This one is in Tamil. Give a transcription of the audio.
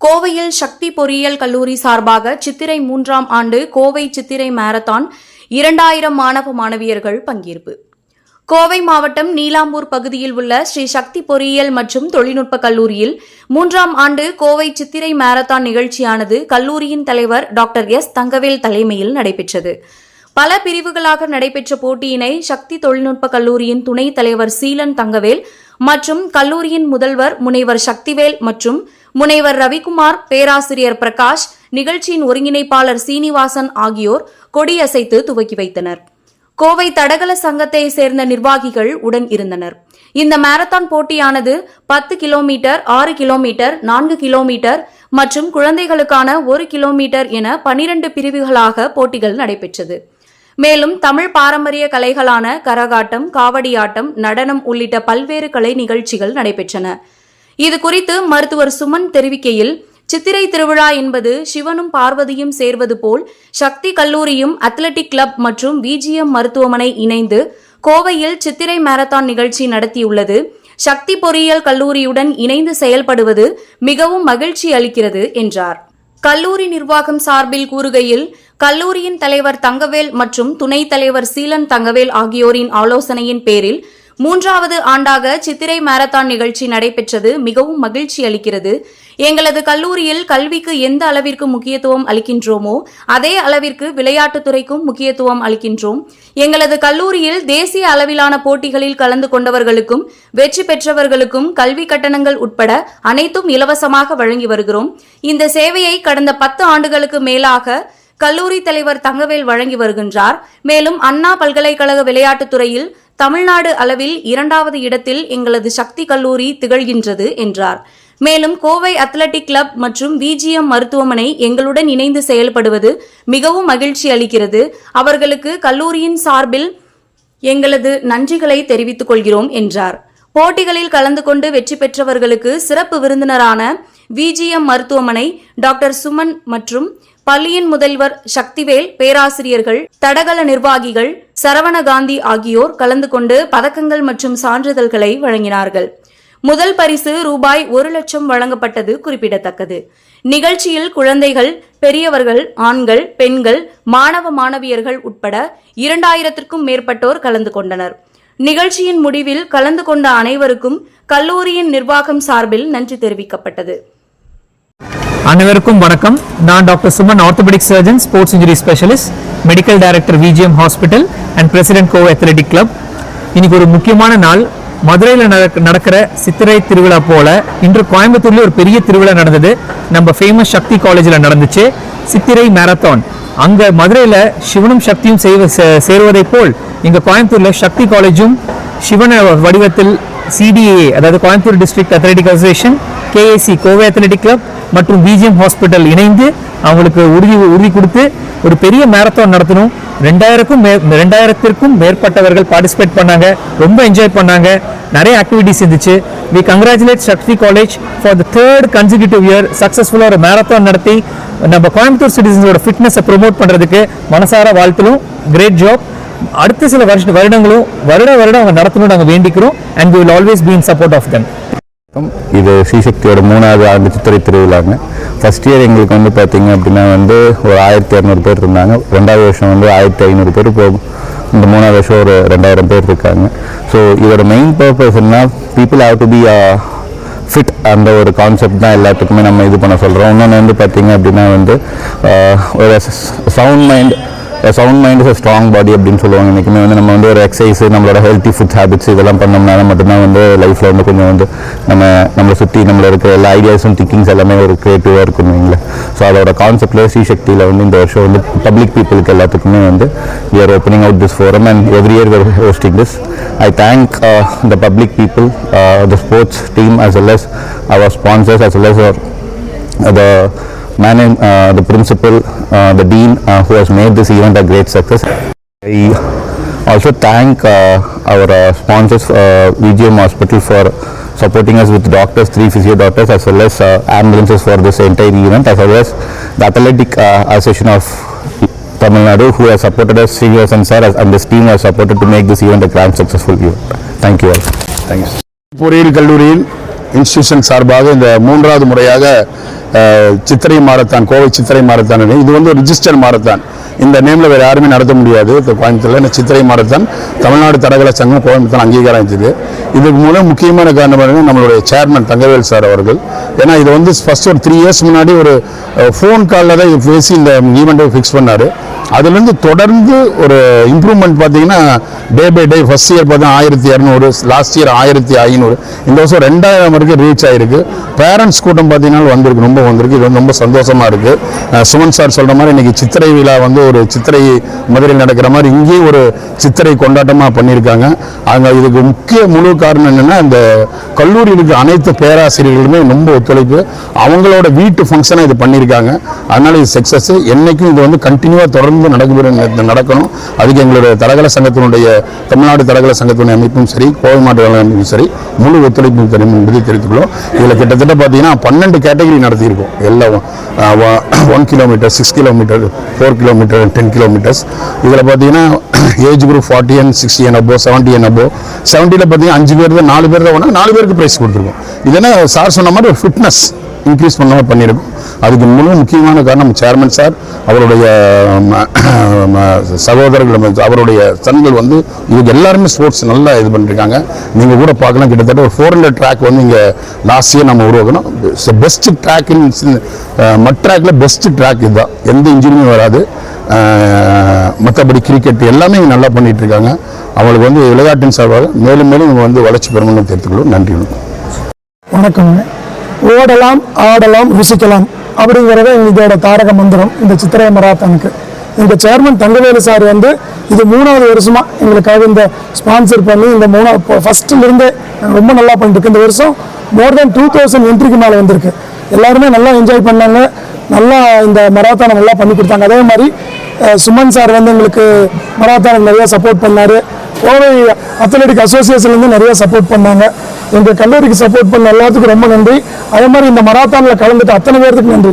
கோவையில் சக்தி பொறியியல் கல்லூரி சார்பாக சித்திரை மூன்றாம் ஆண்டு கோவை சித்திரை மாரத்தான் இரண்டாயிரம் மாணவ மாணவியர்கள் பங்கேற்பு. கோவை மாவட்டம் நீலாம்பூர் பகுதியில் உள்ள ஸ்ரீ சக்தி பொறியியல் மற்றும் தொழில்நுட்ப கல்லூரியில் மூன்றாம் ஆண்டு கோவை சித்திரை மாரத்தான் நிகழ்ச்சியானது கல்லூரியின் தலைவர் டாக்டர் எஸ். தங்கவேல் தலைமையில் நடைபெற்றது. பல பிரிவுகளாக நடைபெற்ற போட்டியினை சக்தி தொழில்நுட்ப கல்லூரியின் துணைத் தலைவர் சீலன் தங்கவேல் மற்றும் கல்லூரியின் முதல்வர் முனைவர் சக்திவேல் மற்றும் முனைவர் ரவிக்குமார் பேராசிரியர் பிரகாஷ் நிகழ்ச்சியின் ஒருங்கிணைப்பாளர் சீனிவாசன் ஆகியோர் கொடியசைத்து துவக்கி வைத்தனர். கோவை தடகள சங்கத்தை சேர்ந்த நிர்வாகிகள் உடன் இருந்தனர். இந்த மாரத்தான் போட்டியானது பத்து கிலோமீட்டர் ஆறு கிலோமீட்டர் நான்கு கிலோமீட்டர் மற்றும் குழந்தைகளுக்கான ஒரு கிலோமீட்டர் என பனிரண்டு பிரிவுகளாக போட்டிகள் நடைபெற்றது. மேலும் தமிழ் பாரம்பரிய கலைகளான கரகாட்டம் காவடியாட்டம் நடனம் உள்ளிட்ட பல்வேறு கலை நிகழ்ச்சிகள் நடைபெற்றன. இது குறித்து மருத்துவர் சுமன் தெரிவிக்கையில் சித்திரை திருவிழா என்பது சிவனும் பார்வதியும் சேர்வது போல் சக்தி கல்லூரியும் அத்லெட்டிக் கிளப் மற்றும் விஜிஎம் மருத்துவமனை இணைந்து கோவையில் சித்திரை மாரத்தான் நிகழ்ச்சி நடத்தியுள்ளது. சக்தி பொறியியல் கல்லூரியுடன் இணைந்து செயல்படுவது மிகவும் மகிழ்ச்சி அளிக்கிறது என்றார். கல்லூரி நிர்வாகம் சார்பில் கூறுகையில் கல்லூரியின் தலைவர் தங்கவேல் மற்றும் துணைத் தலைவர் சீலன் தங்கவேல் ஆகியோரின் ஆலோசனையின் பேரில் மூன்றாவது ஆண்டாக சித்திரை மாரத்தான் நிகழ்ச்சி நடைபெற்றது. மிகவும் மகிழ்ச்சி அளிக்கிறது. எங்களது கல்லூரியில் கல்விக்கு எந்த அளவிற்கு முக்கியத்துவம் அளிக்கின்றோமோ அதே அளவிற்கு விளையாட்டுத்துறைக்கும் முக்கியத்துவம் அளிக்கின்றோம். எங்களது கல்லூரியில் தேசிய அளவிலான போட்டிகளில் கலந்து கொண்டவர்களுக்கும் வெற்றி பெற்றவர்களுக்கும் கல்வி கட்டணங்கள் உட்பட அனைத்தும் இலவசமாக வழங்கி வருகிறோம். இந்த சேவையை கடந்த பத்து ஆண்டுகளுக்கு மேலாக கல்லூரி தலைவர் தங்கவேல் வழங்கி வருகின்றார். மேலும் அண்ணா பல்கலைக்கழக விளையாட்டுத்துறையில் தமிழ்நாடு அளவில் இரண்டாவது இடத்தில் எங்களது சக்தி கல்லூரி திகழ்கின்றது என்றார். மேலும் கோவை அத்லெட்டிக் கிளப் மற்றும் விஜிஎம் மருத்துவமனை எங்களுடன் இணைந்து செயல்படுவது மிகவும் மகிழ்ச்சி அளிக்கிறது. அவர்களுக்கு கல்லூரியின் சார்பில் எங்களது நன்றிகளை தெரிவித்துக் கொள்கிறோம் என்றார். போட்டிகளில் கலந்து கொண்டு வெற்றி பெற்றவர்களுக்கு சிறப்பு விருந்தினரான விஜிஎம் மருத்துவமனை டாக்டர் சுமன் மற்றும் பள்ளியின் முதல்வர் சக்திவேல் பேராசிரியர்கள் தடகள நிர்வாகிகள் சரவணகாந்தி ஆகியோர் கலந்து கொண்டு பதக்கங்கள் மற்றும் சான்றிதழ்களை வழங்கினார்கள். முதல் பரிசு ரூபாய் ஒரு லட்சம் வழங்கப்பட்டது குறிப்பிடத்தக்கது. நிகழ்ச்சியில் குழந்தைகள் பெரியவர்கள் ஆண்கள் பெண்கள் மாணவ மாணவியர்கள் உட்பட இரண்டாயிரத்திற்கும் மேற்பட்டோர் கலந்து கொண்டனர். நிகழ்ச்சியின் முடிவில் கலந்து கொண்ட அனைவருக்கும் கல்லூரியின் நிர்வாகம் சார்பில் நன்றி தெரிவிக்கப்பட்டது. அனைவருக்கும் வணக்கம். நான் doctor Suman orthopaedic surgeon sports injury specialist medical director VGM hospital and president go athletic club இன்னைக்கு ஒரு முக்கியமான நாள். மதுரையில் நடக்கிற சித்திரை திருவிழா போல இன்று கோயம்புத்தூர்லேயே ஒரு பெரிய திருவிழா நடந்தது. நம்ம ஃபேமஸ் சக்தி காலேஜில் நடந்துச்சு. சித்திரை மேரத்தான் அங்கே மதுரையில் சிவனும் சக்தியும் செய்வ சேருவதைப் போல் இங்கே கோயம்புத்தூரில் சக்தி காலேஜும் சிவன வடிவத்தில் சிடிஏ அதாவது Coimbatore district athletic association KAC Kovai athletic club மற்றும் பிஜிஎம் ஹாஸ்பிட்டல் இணைந்து அவங்களுக்கு உறுதி உறுதி கொடுத்து ஒரு பெரிய மேரத்தான் நடத்தணும். ரெண்டாயிரக்கும் மே ரெண்டாயிரத்திற்கும் மேற்பட்டவர்கள் பார்ட்டிசிபேட் பண்ணாங்க. ரொம்ப என்ஜாய் பண்ணாங்க. நிறைய ஆக்டிவிட்டிஸ் இருந்துச்சு. We congratulate Shakti college for the third consecutive year சக்ஸஸ்ஃபுல்லாக ஒரு மேரத்தான் நடத்தி நம்ம கோயம்புத்தூர் சிட்டிசன்ஸோட ஃபிட்னஸை ப்ரொமோட் பண்ணுறதுக்கு மனசார வாழ்த்தலும் கிரேட் ஜாப் அடுத்த சில வருஷ வருடங்களும் வருட வருடம் அவங்க நடத்தணும்னு நாங்கள் வேண்டிக்கிறோம். And will always be in support of them இது ஸ்ரீசக்தியோட மூணாவது ஆண்டு சித்திரை திருவிழாங்க. ஃபர்ஸ்ட் இயர் எங்களுக்கு வந்து பார்த்தீங்க அப்படின்னா வந்து ஒரு ஆயிரத்தி இரநூறு பேர் இருந்தாங்க. ரெண்டாவது வருஷம் வந்து ஆயிரத்தி ஐநூறு பேர் போகும். இந்த மூணாவது வருஷம் ஒரு ரெண்டாயிரம் பேர் இருக்காங்க. ஸோ இதோட மெயின் பர்பஸ் என்ன? People have to be fit அந்த ஒரு கான்செப்ட் தான் எல்லாத்துக்குமே நம்ம இது பண்ண சொல்கிறோம் இன்னொன்று வந்து பார்த்தீங்க அப்படின்னா வந்து uh, ஒரு sound mind sound mind is strong body அப்படின்னு சொல்லுவாங்க. இன்றைக்குமே வந்து நம்ம வந்து ஒரு எக்ஸசைஸ் நம்மளோட ஹெல்த்தி ஃபுட் ஹேபிட்ஸ் இதெல்லாம் பண்ணோம்னால மட்டும்தான் வந்து லைஃப்பில் வந்து கொஞ்சம் வந்து நம்ம நம்மளை சுற்றி நம்மள இருக்கிற எல்லா ஐடியாஸும் திங்கிங்ஸ் எல்லாமே ஒரு க்ரியேட்டிவாக இருக்கும் வைங்களேன். ஸோ அதோட கான்செப்டில் ஸ்ரீசக்தியில் வந்து இந்த வருஷம் வந்து பப்ளிக் பீப்புளுக்கு எல்லாத்துக்குமே வந்து we are opening out this forum and every year we're hosting this I thank the public people the sports team as well as our sponsors as well as our as our uh, the man and uh, the principal, uh, the dean uh, who has made this event a great success. I also thank uh, our uh, sponsors, uh, VGM Hospital for supporting us with doctors, three physio doctors as well as uh, ambulances for this entire event as well as the Athletic uh, Association of Tamil Nadu who has supported us, Srinivasan sir and this team has supported to make this event a grand successful event. Thank you all. Thank you. பொறியியல் கல்லூரியில் Institution சார்பாக இந்த மூன்றாவது முறையாக சித்திரை மாரத்தான் கோவை சித்திரை மாரத்தான் இது வந்து ரிஜிஸ்டர் மாரத்தான். இந்த நேமில் வேறு யாருமே நடத்த முடியாது. இப்போ கோயம்புத்தூரில் இந்த சித்திரை மாரத்தான் தமிழ்நாடு தடகள சங்கம் கோயம்புத்தூர் அங்கீகாரம் இருந்தது இதுக்கு மூலம் முக்கியமான காரணம் பாருங்க நம்மளுடைய சேர்மன் தங்கவேல் சார் அவர்கள். ஏன்னா இது வந்து ஃபஸ்ட் ஒரு த்ரீ இயர்ஸ் முன்னாடி ஒரு ஃபோன் காலில் தான் பேசி இந்த ஈவெண்ட்டை ஃபிக்ஸ் பண்ணார். அதுலேருந்து தொடர்ந்து ஒரு இம்ப்ரூவ்மெண்ட் பார்த்தீங்கன்னா day by day first year பார்த்தா ஆயிரத்தி இரநூறு லாஸ்ட் இயர் ஆயிரத்தி ஐநூறு. இந்த வருஷம் ரெண்டாயிரம் வரைக்கும் ரீச் ஆகிருக்கு பேரண்ட்ஸ் கூட்டம் பார்த்தீங்கன்னா வந்திருக்கு ரொம்ப வந்திருக்கு. இது வந்து ரொம்ப சந்தோஷமாக இருக்குது சுமன் சார் சொல்கிற மாதிரி இன்றைக்கி சித்திரை விழா வந்து ஒரு சித்திரை மதுரையில் நடக்கிற மாதிரி இங்கேயும் ஒரு சித்திரை கொண்டாட்டமாக பண்ணியிருக்காங்க. அங்கே இதுக்கு முக்கிய முழு காரணம் என்னென்னா இந்த கல்லூரியில் இருக்கிற அனைத்து பேராசிரியர்களுமே ரொம்ப ஒத்துழைப்பு. அவங்களோட வீட்டு ஃபங்க்ஷனாக இது பண்ணியிருக்காங்க. அதனால் இது சக்ஸஸ் என்றைக்கும் இது வந்து கண்டினியூவாக தொடர்ந்து நடக்க நடக்கணும். அதுக்கு எங்களுடைய தடகள சங்கத்தினுடைய தமிழ்நாடு தடகள சங்கத்தினுடைய அமைப்பும் சரி கோவை மாவட்ட அமைப்பும் சரி முழு ஒத்துழைப்பு தரும் என்பதை தெரிவித்துக்கொள்ளும் இதில் கிட்டத்தட்ட பார்த்தீங்கன்னா பன்னெண்டு கேட்டகரி நடத்தியிருக்கோம். எல்லாம் one kilometre six kilometre four kilometre ten kilometres இதில் பார்த்தீங்கன்னா age group forty and sixty and above seventy and above செவன்ட்டியில் பார்த்தீங்கன்னா அஞ்சு பேர் தான் நாலு பேர் தான் நாலு பேருக்கு ப்ரைஸ் கொடுத்துருக்கோம். இது என்ன சார் சொன்ன மாதிரி ஒரு ஃபிட்னஸ் இன்க்ரீஸ் பண்ண மாதிரி பண்ணியிருக்கோம். அதுக்கு முழு முக்கியமான காரணம் சேர்மன் சார் அவருடைய ம, ம, சகோதரர்கள் அவருடைய சன்கள் வந்து இவங்க எல்லாருமே ஸ்போர்ட்ஸ் நல்லா இது பண்ணிருக்காங்க. நீங்கள் கூட பார்க்கலாம் கிட்டத்தட்ட ஒரு ஃபோர் ஹண்ட்ரட் ட்ராக் வந்து இங்கே லாஸ்ட் இயர் நம்ம உருவாக்கணும். பெஸ்ட் ட்ராக் இன் மட் ட்ராக்ல பெஸ்ட் ட்ராக் இதுதான். எந்த இன்ஜினியும் வராது. மற்றபடி கிரிக்கெட் எல்லாமே நல்லா பண்ணிட்டு இருக்காங்க அவங்களுக்கு வந்து விளையாட்டின் சார்பாக மேலும் மேலும் இவங்க வந்து வளர்ச்சி பெறணும்னு தெரிவித்துக்கொள்ளும் நன்றி வணக்கம். ஓடலாம் ஆடலாம் ருசிக்கலாம். அப்படிங்கிறத இதோட தாரக மந்திரம் இந்த சித்திரை மராத்தானுக்கு. இந்த சேர்மன் தங்கவேலு சார் வந்து இது மூணாவது வருஷமாக எங்களுக்காக இந்த ஸ்பான்சர் பண்ணி இந்த மூணாவது ஃபஸ்ட்டுலேருந்தே இருந்தே ரொம்ப நல்லா பண்ணிட்டுருக்கு. இந்த வருஷம் மோர் தென் டூ தௌசண்ட் என்ட்ரிக்கு மேலே வந்திருக்கு. எல்லாருமே நல்லா என்ஜாய் பண்ணாங்க. நல்லா இந்த மராத்தானை நல்லா பண்ணி கொடுத்தாங்க. அதே மாதிரி சுமன் சார் வந்து எங்களுக்கு மராத்தானுக்கு நிறையா சப்போர்ட் பண்ணார். கோவை அத்லெட்டிக் அசோசியேஷன்லேருந்து நிறைய சப்போர்ட் பண்ணாங்க. எங்கள் கல்லூரிக்கு சப்போர்ட் பண்ண எல்லாத்துக்கும் ரொம்ப நன்றி. அதே மாதிரி இந்த மராத்தானில் கலந்துட்டு அத்தனை பேர்த்துக்கு நன்றி.